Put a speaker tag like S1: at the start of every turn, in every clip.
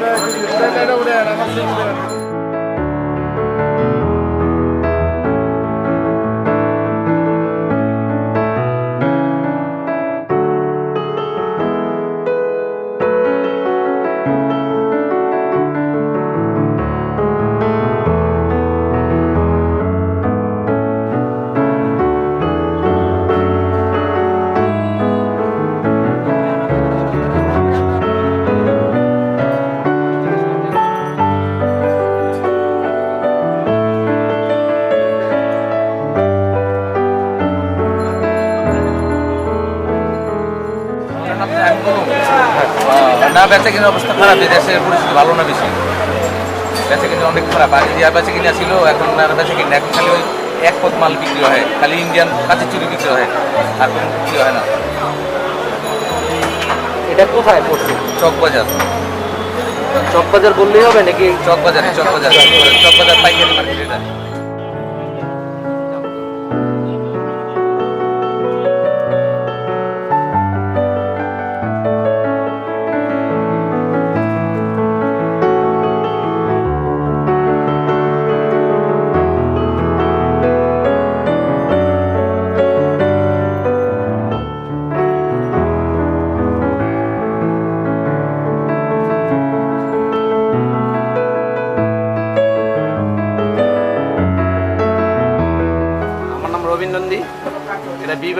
S1: Quindi, non era, non না বেচা কিনে অবস্থা খারাপ এই দেশের পরিস্থিতি ভালো না বেশি। বেচা কিনে অনেক খারাপ। আগে যা বেচা কিনে ছিল এখন আর বেচা কিনে এখন খালি ওই এক পথ মাল বিক্রি হয়। খালি ইন্ডিয়ান কাঁচি চুরি বিক্রি হয়। আর কোনো বিক্রি হয় না।
S2: এটা কোথায় পড়ছে?
S1: চক বাজার।
S2: চকবাজার বললেই হবে নাকি?
S1: চক বাজার চক বাজার। চক বাজার পাইকারি মার্কেট এটা।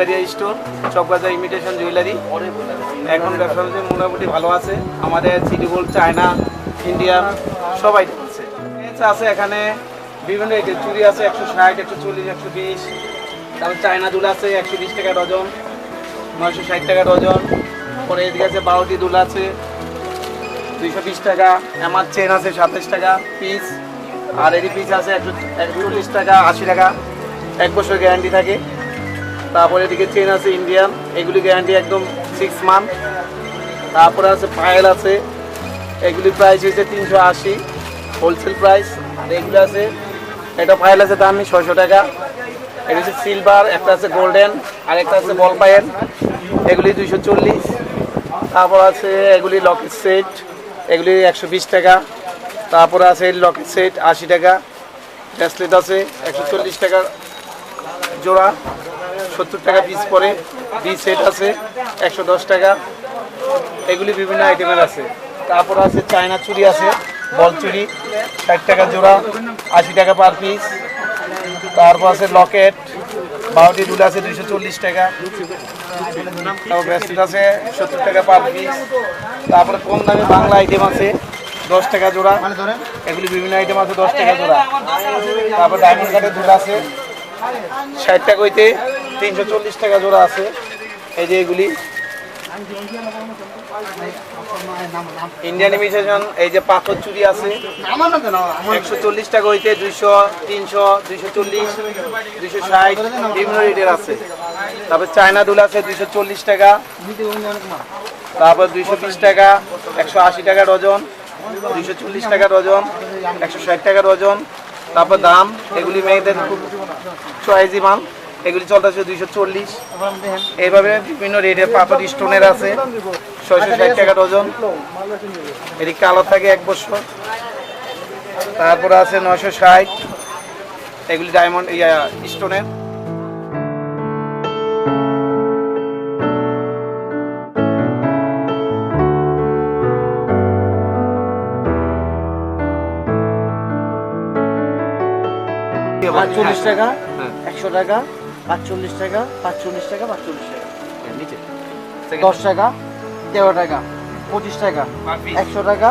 S3: এটা স্টোর, চকবাজার ইমিটেশন জুয়েলারি। এখন ব্যবসা বাণিজ্য মোটামুটি ভালো আছে। আমাদের সিটি গোল্ড চায়না ইন্ডিয়া সবাই আইটেম আছে এখানে বিভিন্ন চুড়ি আছে একশো ষাট, একশো চল্লিশ, একশো বিশ। তারপর চায়না দুল আছে, একশো বিশ টাকা ডজন, নয়শো ষাট টাকা ডজন। পরে এদিকে আছে বারোটি দুল আছে, দুইশো বিশ টাকা। আমার চেন আছে সাতাশ টাকা পিস আর এডি পিস আছে একশো একশো চল্লিশ টাকা, আশি টাকা। এক বছর গ্যারান্টি থাকে। তারপরে এদিকে চেন আছে ইন্ডিয়ান এগুলি গ্যারান্টি একদম সিক্স মান্থ তারপরে আছে পায়েল আছে এগুলি প্রাইস হয়েছে তিনশো আশি হোলসেল প্রাইস আর এগুলো আছে এটা পায়েল আছে দাম ছয়শো টাকা। এটা হচ্ছে সিলভার একটা আছে গোল্ডেন আর একটা আছে বল পায়েল এগুলি দুইশো চল্লিশ। তারপর আছে এগুলি লকেট সেট এগুলি একশো বিশ টাকা। তারপরে আছে লকেট সেট আশি টাকা। ব্রেসলেট আছে একশো চল্লিশ টাকা জোড়া। সত্তর টাকা পিস পরে বি সেট আছে, একশো দশ টাকা। এগুলি বিভিন্ন আইটেমের আছে। তারপর আছে চায়না চুরি আছে, বল চুরি ষাট টাকা জোড়া, আশি টাকা পার পিস তারপর আছে লকেট, বারোটি দুল আছে দুইশো চল্লিশ টাকা। তারপর ব্রেসলেট আছে, সত্তর টাকা পার পিস তারপরে কম দামে বাংলা আইটেম আছে, দশ টাকা জোড়া। এগুলি বিভিন্ন আইটেম আছে, দশ টাকা জোড়া। তারপর ডায়মন্ড কাঠের দুল আছে, ষাট টাকা হইতে তিনশো চল্লিশ টাকা জোড়া আছে। এই যে এগুলি। ইন্ডিয়ান ইমিটেশন এই যে পাথর চুরি আছে। একশো চল্লিশ টাকা হইতে দুইশো, তিনশো, দুইশো চল্লিশ, দুইশো ষাট, বিভিন্ন রেটের আছে। তারপর চায়না দুল আছে দুইশো চল্লিশ টাকা। তারপর দুইশো বিশ টাকা, একশো আশি টাকা ডজন, দুইশো চল্লিশ টাকা ডজন, একশো ষাট টাকা ডজন। তারপর দাম, এগুলি মেয়েদের খুব চয়েজি মাল এগুলি চলতেছে দুইশো চল্লিশ। এইভাবে বিভিন্ন রেটের পাথর স্টোনের আছে। ছয়শো ষাট টাকা ডজন। এটি কালো থাকে এক বছর। তারপরে আছে নয়শো ষাট। এগুলি ডায়মন্ড ইয়া স্টোনের
S2: চল্লিশ টাকা
S3: হ্যাঁ।
S2: একশো টাকা। পাঁচচল্লিশ টাকা পাঁচচল্লিশ টাকা পাঁচচল্লিশ টাকা।
S3: নিচে।
S2: দশ টাকা তেরো টাকা পঁচিশ টাকা একশো টাকা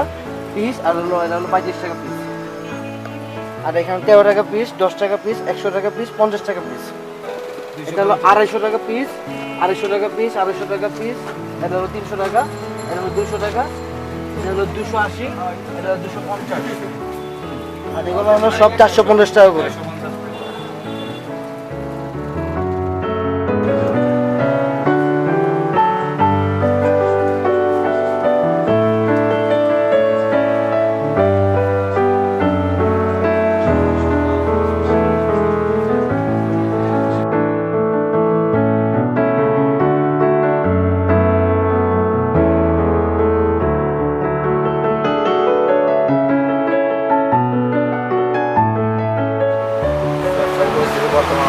S2: পিস আর হলো এটা হলো পঁয়ত্রিশ টাকা পিস আর এখানে তেরো টাকা পিস দশ টাকা পিস একশো টাকা পিস পঞ্চাশ টাকা পিস এটা হলো আড়াইশো টাকা পিস আড়াইশো টাকা পিস আড়াইশো টাকা পিস এটা হলো তিনশো টাকা এটা হলো দুশো টাকা এটা হলো দুশো আশি এটা হলো দুশো পঞ্চাশ। আর এগুলো হলো সব চারশো পঞ্চাশ টাকা করে।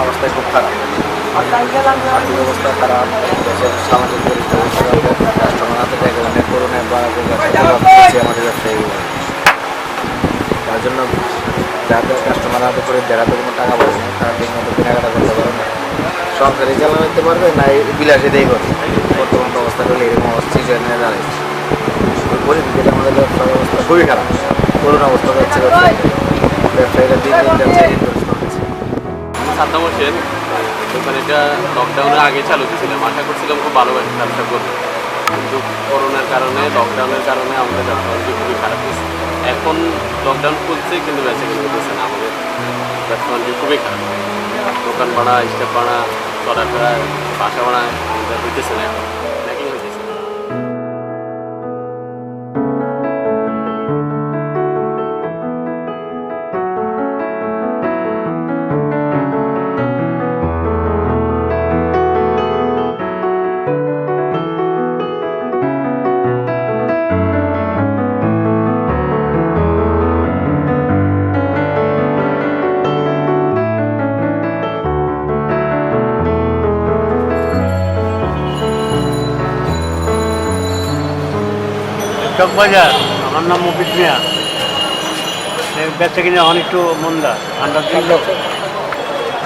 S4: অবস্থাই খুব খারাপ। আর্থিক অবস্থা খারাপ হাতে তার জন্য কাস্টমার হাতে করে কোনো টাকা পয়সা নেই তারা ঠিক মতো কেনাকাটা করতে না। সংসারে চালাতে পারবে না, এই বিলাসে করবে বর্তমান অবস্থা হলে এরকম সিচুয়েশনে দাঁড়িয়েছে আমাদের ব্যবসার অবস্থা খুবই খারাপ। করোনা অবস্থা ব্যবসায়ীদের ব্যবসায়ীরা দিন দিন ব্যবসায়ী হচ্ছে
S5: সাদ্দাম হোসেন দোকানিটা লকডাউনের আগে চালু দিয়েছিলাম আশা করছিলাম খুব ভালো ব্যবসা করব। কিন্তু করোনার কারণে লকডাউনের কারণে আমাদের ব্যবসা বাণিজ্য খুবই খারাপ হয়েছে। এখন লকডাউন খুলছে, কিন্তু বেঁচে কিনে হচ্ছে না। আমাদের ব্যবসা বাণিজ্য খুবই খারাপ। দোকান ভাড়া স্টেপ ভাড়া, চলাফেরা, বাসা ভাড়া আমাদের হইতেছে না এখন।
S6: চকবাজার আমার নাম মফিজ মিয়া। এই বেচা কিনে এখন একটু মন্দা ঠান্ডার দিন তো।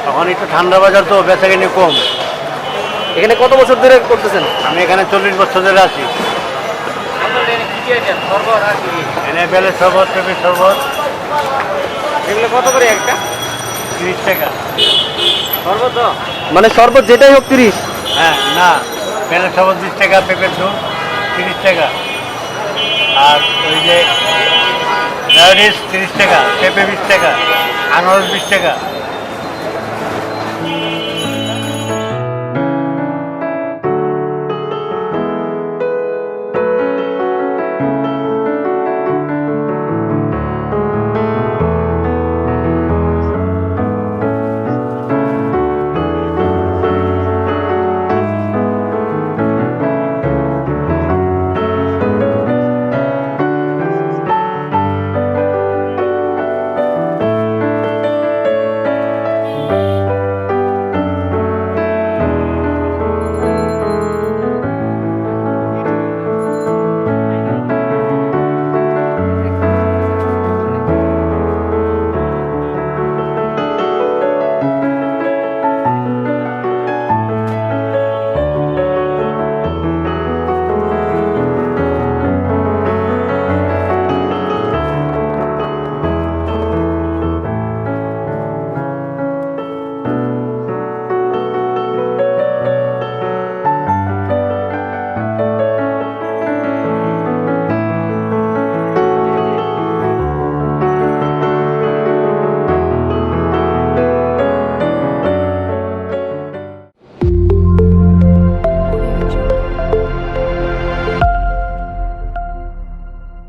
S6: এখন একটু ঠান্ডা বাজার তো বেচা কিনে কম।
S2: এখানে কত বছর ধরে করতেছেন?
S6: আমি এখানে চল্লিশ বছর ধরে আছি। এনে বেলে শরবত পেঁপে শরবত।
S2: এগুলো কত করে একটা?
S6: তিরিশ টাকা।
S2: শরবত মানে শরবত যেটাই হোক তিরিশ?
S6: হ্যাঁ না বেলে শরবত বিশ টাকা পেঁপের দুধ তিরিশ টাকা। আর ওই যে ডায়াবেটিস তিরিশ টাকা পেঁপে বিশ টাকা আনারস বিশ টাকা।